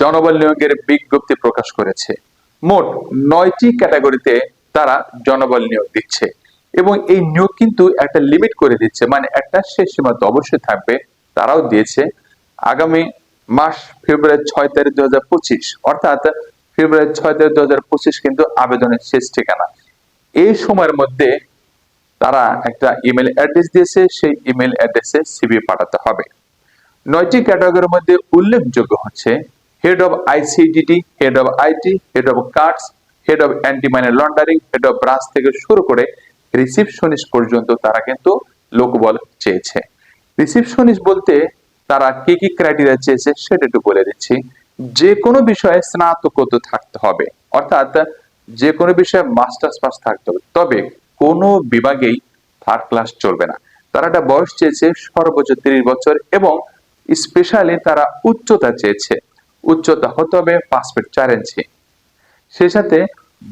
জনবল নিয়োগের বিজ্ঞপ্তি প্রকাশ করেছে। মোট নয়টি ক্যাটাগরিতে তারা জনবল নিয়োগ দিচ্ছে এবং এই নিয়োগ কিন্তু একটা লিমিট করে দিচ্ছে মানে একটা শেষ সীমা তো অবশ্যই থাকবে, তারাও দিয়েছে। আগামী মাস ফেব্রুয়ারি ছয় তারিখ দু হাজার পঁচিশ, অর্থাৎ ফেব্রুয়ারি ছয় তারিখ দু হাজার পঁচিশ কিন্তু আবেদনের শেষ ঠিকানা। এই সময়ের মধ্যে তারা একটা ইমেল অ্যাড্রেস দিয়েছে, সেই ইমেল অ্যাড্রেসে সিভি পাঠাতে হবে। নয়টি ক্যাটাগরির মধ্যে উল্লেখযোগ্য হচ্ছে head of ICDT head of IT head of cards head of anti money laundering head of branch থেকে শুরু করে রিসিপশনিস্ট পর্যন্ত তারা কিন্তু লোকবল চেয়েছে। রিসিপশনিস্ট বলতে তারা কি কি ক্রাইটেরিয়া চেয়েছে সেটা একটু বলে দিচ্ছি। যে কোনো বিষয়ে স্নাতকোত্তর থাকতে হবে, অর্থাৎ যে কোনো বিষয়ে মাস্টার্স পাস থাকতে হবে। তবে কোনো বিভাগেই থার্ড ক্লাস চলবে না। তারা একটা বয়স চেয়েছে সর্বোচ্চ তিরিশ বছর এবং স্পেশালি তারা উচ্চতা চেয়েছে। উচ্চতা হতে হবে পাঁচ ফিট চার ইঞ্চি। সেই সাথে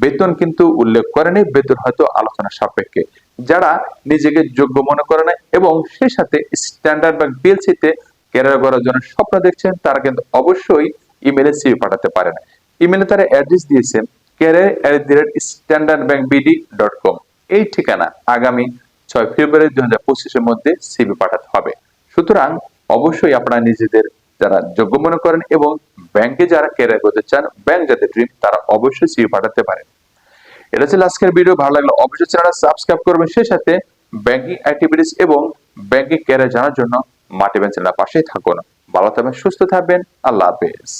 বেতন কিন্তু উল্লেখ করেনি, বেতন হয়তো আলোচনা সাপেক্ষে। যারা নিজেকে যোগ্য মনে করে না এবং সেই সাথে স্ট্যান্ডার্ড ব্যাংক পিএলসিতে ক্যারিয়ার করার জন্য স্বপ্ন দেখছেন, তারা কিন্তু অবশ্যই ইমেলে সিভি পাঠাতে পারেন। ইমেলে তারা অ্যাড্রেস দিয়েছে career at the rate Standard Bank BD dot com এই ঠিকানা আগামী ছয় ফেব্রুয়ারি দুই হাজার পঁচিশের মধ্যে সিভি পাঠাতে হবে। সুতরাং অবশ্যই আপনারা নিজেদের যারা যোগ্য মনে করেন এবং ব্যাংকে যারা ক্যারিয়ার করতে চান ব্যাংক যাদের ড্রিম তারা অবশ্যই সিভি পাঠাতে পারেন। এটা ছিল আজকের ভিডিও ভালো লাগলে অবশ্যই চ্যানেলটা সাবস্ক্রাইব করবেন। সেই সাথে ব্যাংকিং অ্যাক্টিভিটিস এবং ব্যাংকিং ক্যারিয়ার জানার জন্য মাটি চ্যানেলের পাশেই থাকুন। ভালো থাকবেন, সুস্থ থাকবেন, আল্লাহ হাফেজ।